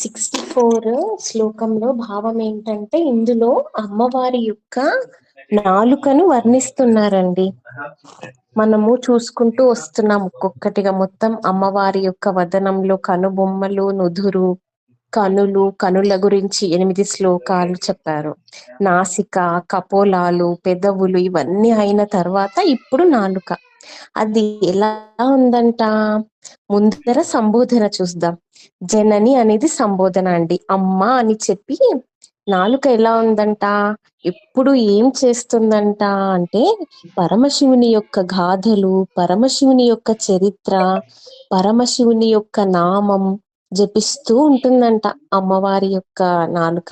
Sixty four శ్లోకంలో భావం ఏంటంటే ఇందులో అమ్మవారి యొక్క నాలుకను వర్ణిస్తున్నారండి. మనము చూసుకుంటూ వస్తున్నాం ఒక్కొక్కటిగా మొత్తం అమ్మవారి యొక్క వదనంలో కనుబొమ్మలు నుదురు కనులు కనుల గురించి ఎనిమిది శ్లోకాలు చెప్పారు. నాసిక కపోలాలు పెదవులు ఇవన్నీ అయిన తర్వాత ఇప్పుడు నాలుక. అది ఎలా ఉందంట? ముందర సంబోధన చూద్దాం. జనని అనేది సంబోధన అండి. అమ్మ అని చెప్పి నాలుక ఎలా ఉందంట? ఎప్పుడు ఏం చేస్తుందంట? అంటే పరమశివుని యొక్క గాథలు పరమశివుని యొక్క చరిత్ర పరమశివుని యొక్క నామం జపిస్తూ ఉంటుందంట అమ్మవారి యొక్క నాలుక.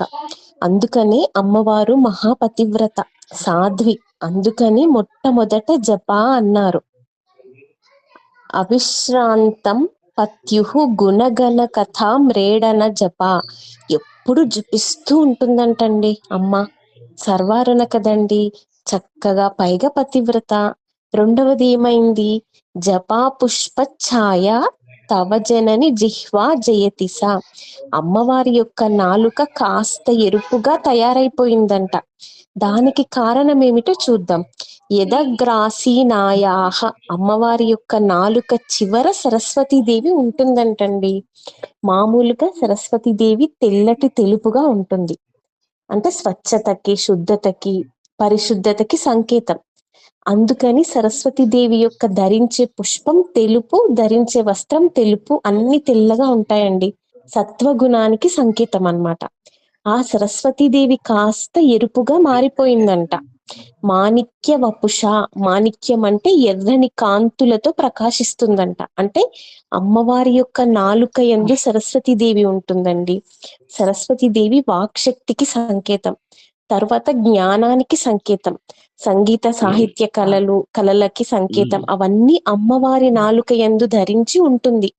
అందుకనే అమ్మవారు మహాపతివ్రత. సాధ్వి. అందుకని మొట్టమొదట జప అన్నారు. అవిశ్రాంతం పత్యు గుణగణ కథ మ్రేడన జప. ఎప్పుడు జపిస్తూ ఉంటుందంటండి అమ్మ. సర్వారుణ కదండి. చక్కగా పైగా పతివ్రత. రెండవది ఏమైంది? జపా పుష్ప ఛాయ తవ జనని జిహ్వా జయతిస. అమ్మవారి యొక్క నాలుక కాస్త ఎరుపుగా తయారైపోయిందంట. దానికి కారణం ఏమిటో చూద్దాం. యదగ్రాసీనాయాహ అమ్మవారి యొక్క నాలుక చివర సరస్వతీదేవి ఉంటుందంటండి. మామూలుగా సరస్వతీదేవి తెల్లటి తెలుపుగా ఉంటుంది. అంటే స్వచ్ఛతకి శుద్ధతకి పరిశుద్ధతకి సంకేతం. అందుకని సరస్వతీదేవి యొక్క ధరించే పుష్పం తెలుపు ధరించే వస్త్రం తెలుపు అన్ని తెల్లగా ఉంటాయండి. సత్వగుణానికి సంకేతం అన్నమాట ఆ సరస్వతీదేవి కాస్త ఎరుపుగా మారిపోయిందంట. మాణిక్య వపుష మాణిక్యం అంటే ఎర్రని కాంతులతో ప్రకాశిస్తుందంట. అంటే అమ్మవారి యొక్క నాలుక ఎందు సరస్వతీదేవి ఉంటుందండి. సరస్వతీదేవి వాక్శక్తికి సంకేతం. తర్వాత జ్ఞానానికి సంకేతం. సంగీత సాహిత్య కళలు కళలకి సంకేతం. అవన్నీ అమ్మవారి నాలుక ఎందు ధరించి ఉంటుంది.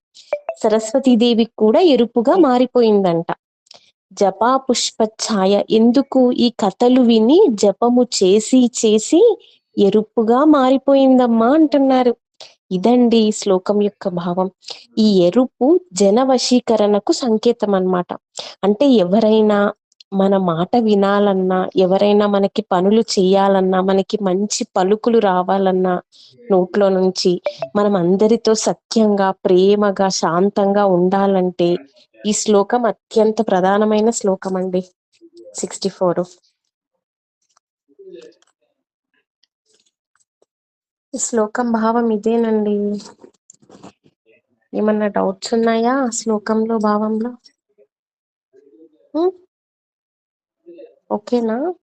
సరస్వతీదేవి కూడా ఎరుపుగా మారిపోయిందంట. జపా పుష్ప ఛాయ ఎందుకు ఈ కథలు విని జపము చేసి చేసి ఎరుపుగా మారిపోయిందమ్మా అంటున్నారు. ఇదండి ఈ శ్లోకం యొక్క భావం. ఈ ఎరుపు జన వశీకరణకు సంకేతం అన్నమాట అంటే ఎవరైనా మన మాట వినాలన్నా ఎవరైనా మనకి పనులు చేయాలన్నా మనకి మంచి పలుకులు రావాలన్నా నోట్లో నుంచి మనం అందరితో సత్యంగా ప్రేమగా శాంతంగా ఉండాలంటే ఈ శ్లోకం అత్యంత ప్రధానమైన శ్లోకం అండి. Sixty four. ఈ శ్లోకం భావం ఇదేనండి. ఏమన్నా డౌట్స్ ఉన్నాయా శ్లోకంలో భావంలో? ఓకేనా?